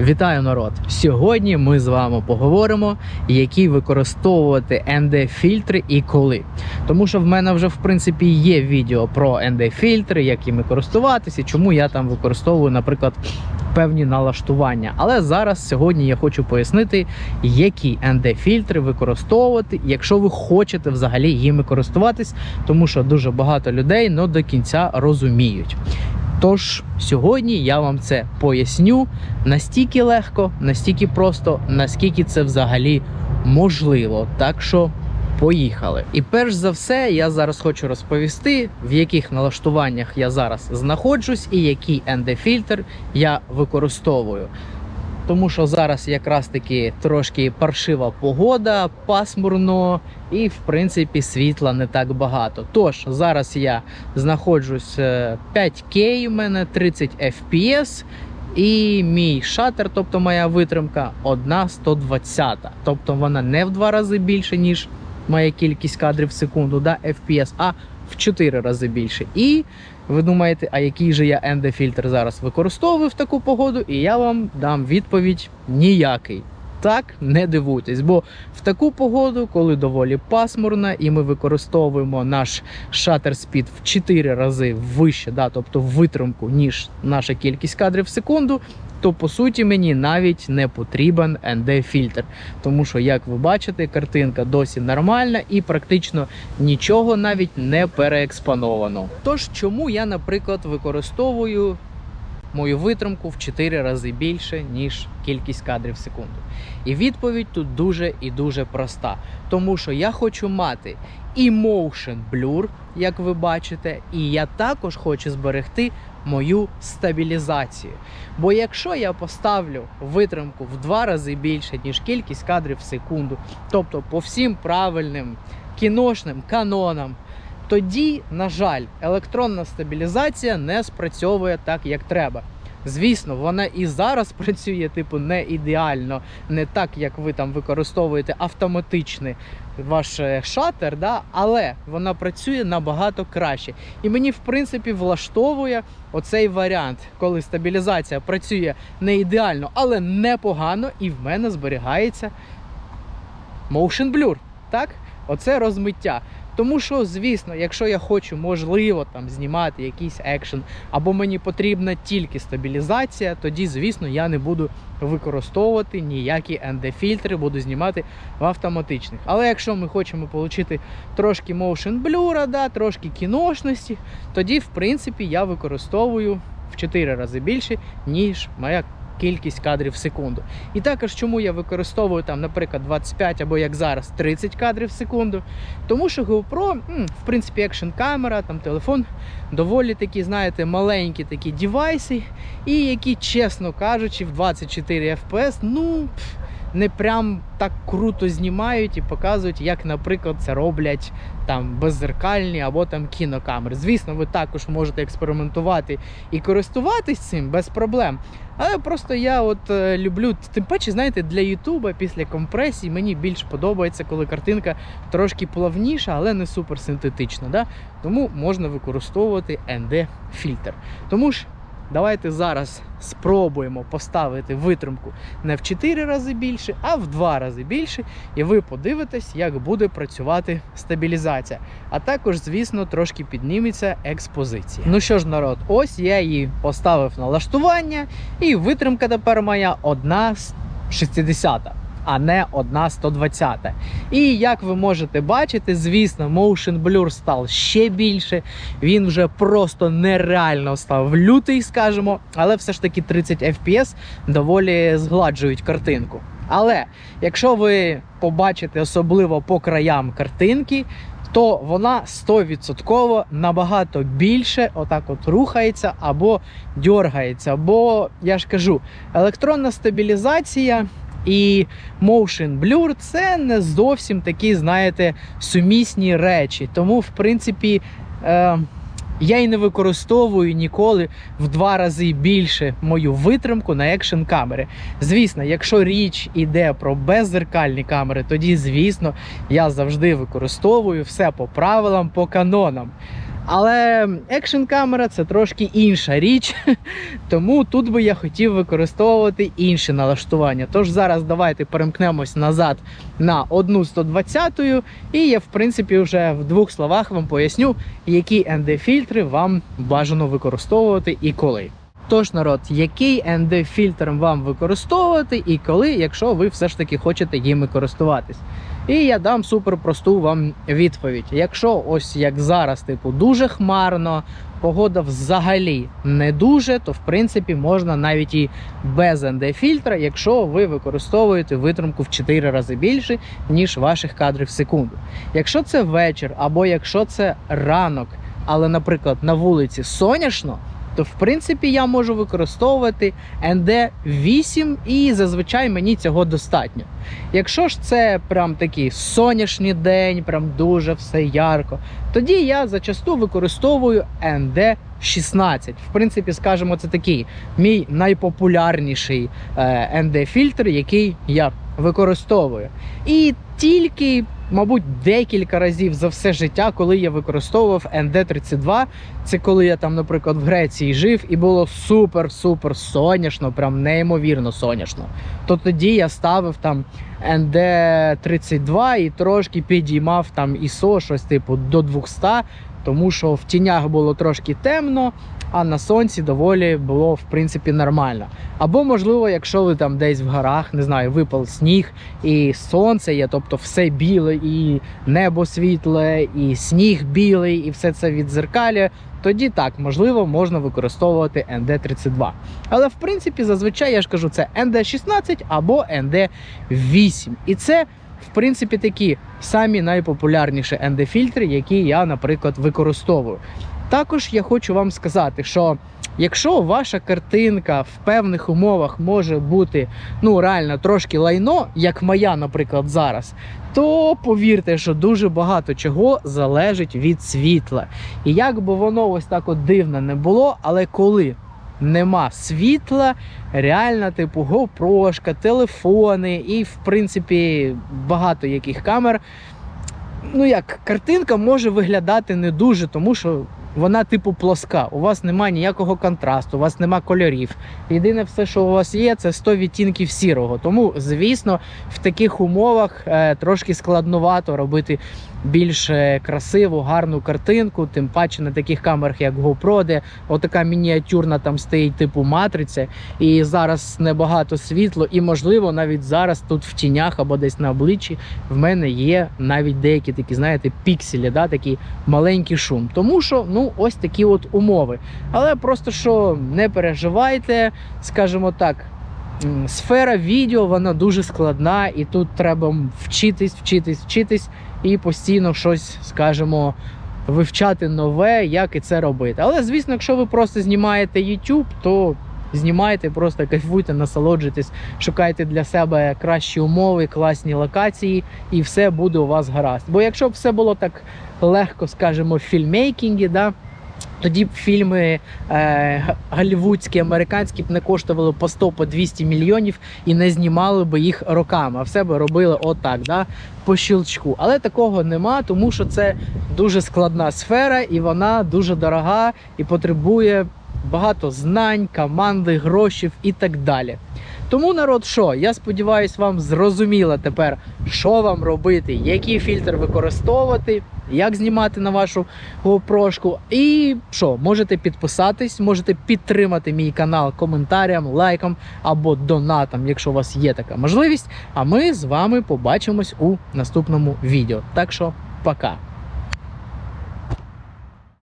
Вітаю народ! Сьогодні ми з вами поговоримо, які використовувати ND-фільтри і коли. Тому що в мене вже в принципі є відео про ND-фільтри, як іми користуватися, чому я там використовую, наприклад, певні налаштування. Але зараз сьогодні я хочу пояснити, які ND-фільтри використовувати, якщо ви хочете взагалі їми користуватись, тому що дуже багато людей ну, до кінця розуміють. Тож сьогодні я вам це поясню настільки легко, настільки просто, наскільки це взагалі можливо. Так що поїхали. І перш за все, я зараз хочу розповісти, в яких налаштуваннях я зараз знаходжусь і який ND-фільтр я використовую. Тому що зараз якраз таки трошки паршива погода, пасмурно і, в принципі, світла не так багато. Тож зараз я знаходжусь е, 5К, у мене 30 FPS, і мій шатер, тобто моя витримка, 1,120. Тобто вона не в два рази більше, ніж моя кількість кадрів в секунду, да, FPS, а в 4 рази більше. І ви думаєте, а який же я ND-фільтр зараз використовую в таку погоду? І я вам дам відповідь ніякий. Так, не дивуйтесь, бо в таку погоду, коли доволі пасмурна, і ми використовуємо наш шатер спід в 4 рази вище, да, тобто в витримку, ніж наша кількість кадрів в секунду, то по суті мені навіть не потрібен ND-фільтр. Тому що, як ви бачите, картинка досі нормальна і практично нічого навіть не переекспоновано. Тож, чому я, наприклад, використовую мою витримку в 4 рази більше, ніж кількість кадрів в секунду? І відповідь тут дуже і дуже проста. Тому що я хочу мати і motion blur, як ви бачите, і я також хочу зберегти мою стабілізацію. Бо якщо я поставлю витримку в два рази більше, ніж кількість кадрів в секунду, тобто по всім правильним кіношним канонам, тоді, на жаль, електронна стабілізація не спрацьовує так, як треба. Звісно, вона і зараз працює, типу, не ідеально, не так, як ви там використовуєте автоматичний ваш е, шатер, да? але вона працює набагато краще. І мені, в принципі, влаштовує оцей варіант, коли стабілізація працює не ідеально, але непогано, і в мене зберігається motion blur. Так? Оце розмиття. Тому що, звісно, якщо я хочу, можливо, там знімати якийсь екшен, або мені потрібна тільки стабілізація, тоді, звісно, я не буду використовувати ніякі ND-фільтри, буду знімати в автоматичних. Але якщо ми хочемо отримати трошки motion blur, да, трошки кіношності, тоді, в принципі, я використовую в 4 рази більше, ніж моя кількість кадрів в секунду. І також чому я використовую там, наприклад, 25 або як зараз 30 кадрів в секунду. Тому що GoPro, в принципі, екшн камера, там телефон доволі такі, знаєте, маленькі такі девайси, і які, чесно кажучи, в 24 FPS, ну. пф, не прям так круто знімають і показують, як, наприклад, це роблять там беззеркальні або там кінокамери. Звісно, ви також можете експериментувати і користуватись цим без проблем. Але просто я от е, люблю, тим паче, знаєте, для Ютуба після компресії мені більш подобається, коли картинка трошки плавніша, але не супер синтетична. Да? Тому можна використовувати ND-фільтр. Тому ж давайте зараз спробуємо поставити витримку не в 4 рази більше, а в 2 рази більше, і ви подивитесь, як буде працювати стабілізація. А також, звісно, трошки підніметься експозиція. Ну що ж, народ, ось я її поставив на лаштування, і витримка тепер моя 1,60. А не 1,120. І як ви можете бачити, звісно, Motion Blur став ще більше. Він вже просто нереально став лютий, скажімо, але все ж таки 30 FPS доволі згладжують картинку. Але якщо ви побачите особливо по краям картинки, то вона 100% набагато більше отак от рухається або дергається. Бо я ж кажу, електронна стабілізація і motion blur це не зовсім такі, знаєте, сумісні речі. Тому, в принципі, е, я і не використовую ніколи в два рази більше мою витримку на екшн камери. Звісно, якщо річ іде про беззеркальні камери, тоді, звісно, я завжди використовую все по правилам, по канонам. Але екшн камера це трошки інша річ, тому тут би я хотів використовувати інші налаштування. Тож зараз давайте перемкнемось назад на одну 120 і я, в принципі, вже в двох словах вам поясню, які ND-фільтри вам бажано використовувати і коли. Тож, народ, який ND-фільтр вам використовувати і коли, якщо ви все ж таки хочете їми користуватись. І я дам супер просту вам відповідь. Якщо ось як зараз, типу, дуже хмарно, погода взагалі не дуже, то в принципі можна навіть і без ND-фільтра, якщо ви використовуєте витримку в 4 рази більше, ніж ваших кадрів в секунду. Якщо це вечір або якщо це ранок, але, наприклад, на вулиці сонячно, то в принципі я можу використовувати ND8 і зазвичай мені цього достатньо. Якщо ж це прям такий сонячний день, прям дуже все ярко, тоді я зачасту використовую ND16. В принципі, скажімо, це такий мій найпопулярніший е, ND-фільтр, який я використовую. І тільки, мабуть, декілька разів за все життя, коли я використовував ND32, це коли я там, наприклад, в Греції жив, і було супер-супер сонячно, прям неймовірно сонячно. То тоді я ставив там ND32 і трошки підіймав там ISO, щось типу до 200, тому що в тінях було трошки темно, а на сонці доволі було в принципі нормально. Або, можливо, якщо ви там десь в горах, не знаю, випав сніг і сонце є, тобто все біле, і небо світле, і сніг білий, і все це відзеркалює, тоді так, можливо, можна використовувати ND32. Але в принципі, зазвичай я ж кажу, це ND16 або ND8. І це, в принципі, такі самі найпопулярніші ND-фільтри, які я, наприклад, використовую. Також я хочу вам сказати, що якщо ваша картинка в певних умовах може бути ну реально трошки лайно, як моя, наприклад, зараз, то повірте, що дуже багато чого залежить від світла. І як би воно ось так от дивно не було, але коли нема світла, реально, типу, GoPro, телефони і, в принципі, багато яких камер. Ну як картинка може виглядати не дуже, тому що вона типу плоска. У вас немає ніякого контрасту, у вас нема кольорів. Єдине все, що у вас є, це 100 відтінків сірого. Тому, звісно, в таких умовах е, трошки складновато робити більш красиву, гарну картинку, тим паче на таких камерах, як GoPro, де отака мініатюрна там стоїть типу матриця, і зараз небагато світло, і можливо навіть зараз тут в тінях або десь на обличчі в мене є навіть деякі такі, знаєте, пікселі, да, такий маленький шум. Тому що ну ось такі от умови. Але просто що не переживайте, скажімо так. Сфера відео вона дуже складна, і тут треба вчитись, вчитись, вчитись і постійно щось, скажімо, вивчати нове, як і це робити. Але звісно, якщо ви просто знімаєте YouTube, то знімайте, просто кайфуйте, насолоджуйтесь, шукайте для себе кращі умови, класні локації, і все буде у вас гаразд. Бо якщо б все було так легко, скажімо, в фільмейкінгі, да, тоді б фільми е, голівудські, американські б не коштували по 100 по 200 мільйонів і не знімали би їх роками, а все би робили отак, да, по щелчку. Але такого нема, тому що це дуже складна сфера, і вона дуже дорога і потребує багато знань, команди, грошей і так далі. Тому народ, що я сподіваюся, вам зрозуміло тепер, що вам робити, який фільтр використовувати, як знімати на вашу GoPro. І що, можете підписатись, можете підтримати мій канал коментарям, лайком або донатом, якщо у вас є така можливість. А ми з вами побачимось у наступному відео. Так що, пока.